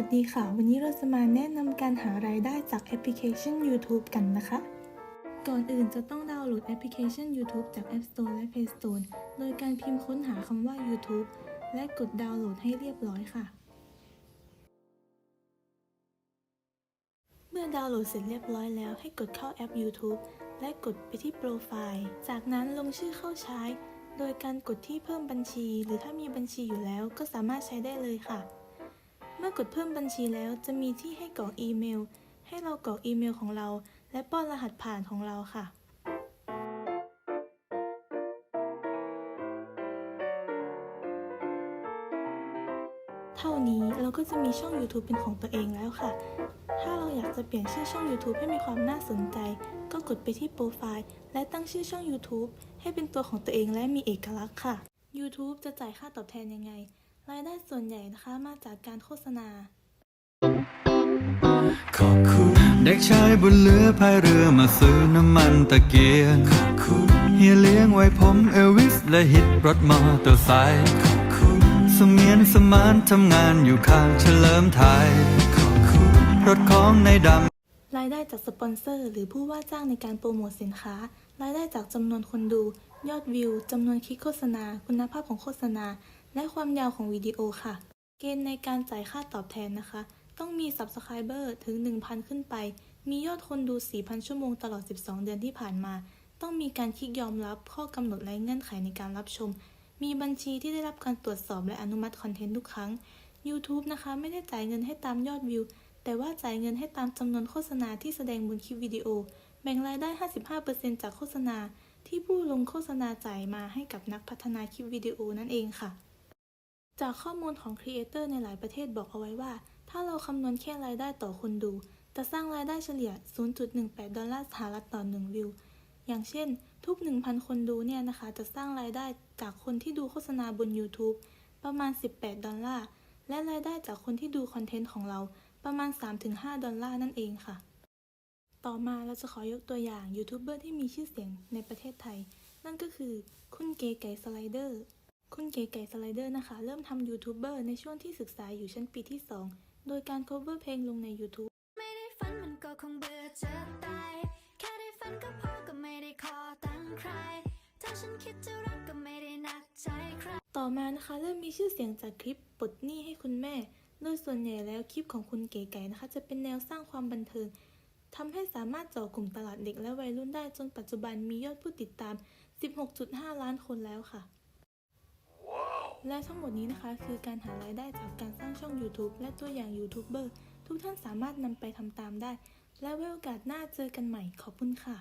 วัสดีค่ะ วันนี้เราจะมาแนะนำการหารายได้จากแอปพลิเคชัน YouTube กันนะคะ ก่อนอื่นจะต้องดาวน์โหลดแอปพลิเคชัน YouTube จาก App Store และ Play Store โดยการพิมพ์ค้นหาคำว่า YouTube และกดดาวน์โหลดให้เรียบร้อยค่ะ เมื่อดาวน์โหลดเสร็จเรียบร้อยแล้วให้กดเข้าแอป YouTube และกดไปที่โปรไฟล์ จากนั้นลงชื่อเข้าใช้ โดยการกดที่เพิ่มบัญชี หรือถ้ามีบัญชีอยู่แล้วก็สามารถใช้ได้เลยค่ะ เมื่อกดเพิ่มบัญชีแล้วจะมีที่ให้กรอกอีเมล ให้เรากรอกอีเมลของเรา และป้อนรหัสผ่านของเราค่ะเท่านี้เราก็จะมีช่อง YouTube เป็นของตัวเองแล้วค่ะ ถ้าเราอยากจะเปลี่ยนชื่อช่อง YouTube ให้มีความน่าสนใจ ก็กดไปที่โปรไฟล์ และตั้งชื่อช่อง YouTube ให้เป็นตัวของตัวเองและมีเอกลักษณ์ค่ะ YouTube จะจ่ายค่าตอบแทนยังไง รายได้ส่วนใหญ่นะคะมาจากการโฆษณา ขอบคุณเด็กชายบนเรือพายเรือมาซื้อน้ำมันตะเกียงขอบคุณเฮียเลี้ยงไว้ผมเอลวิสและฮิตรถมอเตอร์ไซค์ขอบคุณเสมียนสมานทำงานอยู่ข้างเฉลิมไทยขอบคุณรถของในดำรายได้จากสปอนเซอร์ หรือผู้ว่าจ้างในการโปรโมทสินค้า รายได้จากจำนวนคนดู ยอดวิวจำนวนคลิกโฆษณา คุณภาพของโฆษณา และความยาวของวิดีโอค่ะ เกณฑ์ในการจ่ายค่าตอบแทนนะคะ ต้องมี Subscriber ถึง 1,000 ขึ้นไป มียอดคนดู 4,000 ชั่วโมงตลอด 12 เดือนที่ผ่านมา ต้องมีการคลิกยอมรับข้อกำหนดและเงื่อนไขในการรับชม มีบัญชีที่ได้รับการตรวจสอบและอนุมัติคอนเทนต์ทุกครั้ง YouTube นะคะไม่ได้จ่ายเงินให้ตามยอดวิว แต่ว่าจ่ายเงินให้ตามจำนวนโฆษณาที่แสดงบนคลิปวิดีโอ แบ่งรายได้ 55%จากโฆษณาที่ผู้ลงโฆษณาจ่ายมาให้กับนักพัฒนาคลิปวิดีโอนั่นเองค่ะ จากข้อมูลของครีเอเตอร์ในหลายประเทศบอกเอาไว้ว่า ถ้าเราคำนวณแค่รายได้ต่อคนดู จะสร้างรายได้เฉลี่ย 0.18 ดอลลาร์สหรัฐต่อ 1 วิว อย่างเช่น ทุก 1,000 คนดูเนี่ยนะคะ จะสร้างรายได้จากคนที่ดูโฆษณาบน YouTube ประมาณ 18 ดอลลาร์ และรายได้จากคนที่ดูคอนเทนต์ของเราประมาณ 3-5 ดอลลาร์นั่นเองค่ะ ต่อมาเราจะขอยกตัวอย่างยูทูบเบอร์ที่มีชื่อเสียงในประเทศไทย นั่นก็คือ คุณเกไก่สไลเดอร์ คุณเก๋ไก่สไลเดอร์นะคะ เริ่มทำยูทูบเบอร์ในช่วงที่ศึกษาอยู่ชั้นปีที่ 2 โดยการ cover เพลงลงใน YouTube ไม่ได้ฝันมันก็คงเบื่อจะตาย แค่ได้ฝันก็พอก็ไม่ได้ขอตั้งใคร ถ้าฉันคิดจะรักก็ไม่ได้หนักใจใคร ต่อมานะคะเริ่มมีชื่อเสียงจากคลิปปลดหนี้ให้คุณแม่ โดยส่วนใหญ่แล้วคลิปของคุณเก๋ไก่นะคะ จะเป็นแนวสร้างความบันเทิงทำให้สามารถเจาะกลุ่มตลาดเด็กและวัยรุ่นได้จนปัจจุบันมียอดผู้ติดตาม 16.5 ล้านคนแล้วค่ะ และทั้งหมดนี้นะคะคือการหารายได้จากการสร้างช่อง YouTube และตัวอย่างยูทูบเบอร์ทุกท่านสามารถนำไปทำตามได้ และไว้โอกาสหน้าเจอกันใหม่ขอบคุณค่ะ